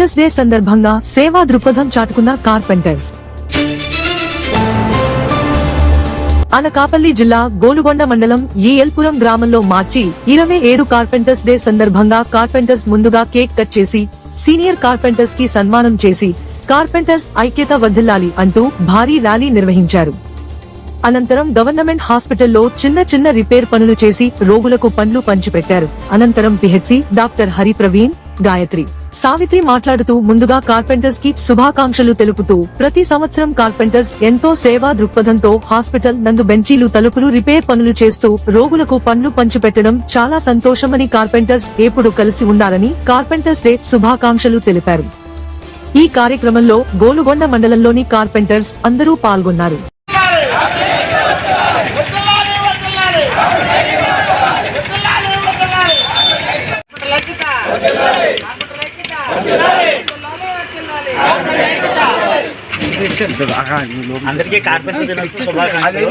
Carpenters day సందర్భంగా సేవా దృక్పథం చాటుకున్న కార్పెంటర్స్. అనకాపల్లి జిల్లా గోలుగొండ మండలం ఏఎల్పురం గ్రామంలో మార్చి ఇరవై ఏడు కార్పెంటర్స్ డే సందర్భంగా కార్పెంటర్స్ ముందుగా కేక్ కట్ చేసి సీనియర్ కార్పెంటర్స్కి సన్మానం చేసి కార్పెంటర్స్ ఐక్యత వర్ధిల్లాలి అంటూ భారీ ర్యాలీ నిర్వహించారు. అనంతరం గవర్నమెంట్ హాస్పిటల్లో చిన్న చిన్న రిపేర్ పనులు చేసి రోగులకు పండ్లు పంచిపెట్టారు. అనంతరం పిహెచ్సి డాక్టర్ హరిప్రవీణ్ గాయత్రి. సావిత్రి మాట్లాడుతూ ముందుగా కార్పెంటర్స్కి శుభాకాంక్షలు తెలుపుతూ ప్రతి సంవత్సరం కార్పెంటర్స్ ఎంతో సేవా దృక్పథంతో హాస్పిటల్ నందు బెంచీలు తలుపులు రిపేర్ పనులు చేస్తూ రోగులకు పనులు పంచిపెట్టడం చాలా సంతోషమని కార్పెంటర్స్ ఎప్పుడు కలిసి ఉండాలని కార్పెంటర్స్ డే శుభాకాంక్షలు తెలిపారు. ఈ కార్యక్రమంలో గోలుగొండ మండలంలోని కార్పెంటర్స్ అందరూ పాల్గొన్నారు. అందరికీ కార్పెంటర్ దినోత్సవ శుభాకాంక్షలు.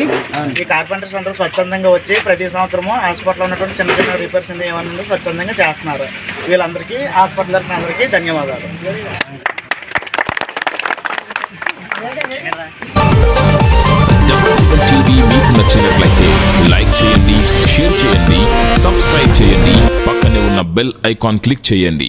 ఈ కార్పెంటర్స్ అందరూ స్వచ్ఛందంగా వచ్చి ప్రతి సంవత్సరము హాస్పిటల్లో ఉన్నటువంటి చిన్న చిన్న రిపేర్స్ ఏమన్నా స్వచ్ఛందంగా చేస్తున్నారు. వీళ్ళందరికీ హాస్పిటల్ తరఫున అందరికీ ధన్యవాదాలు. మీకు నచ్చినట్లయితే లైక్ చేయండి షేర్ చేయండి సబ్స్క్రైబ్ చేయండి పక్కనే ఉన్న బెల్ ఐకాన్ క్లిక్ చేయండి.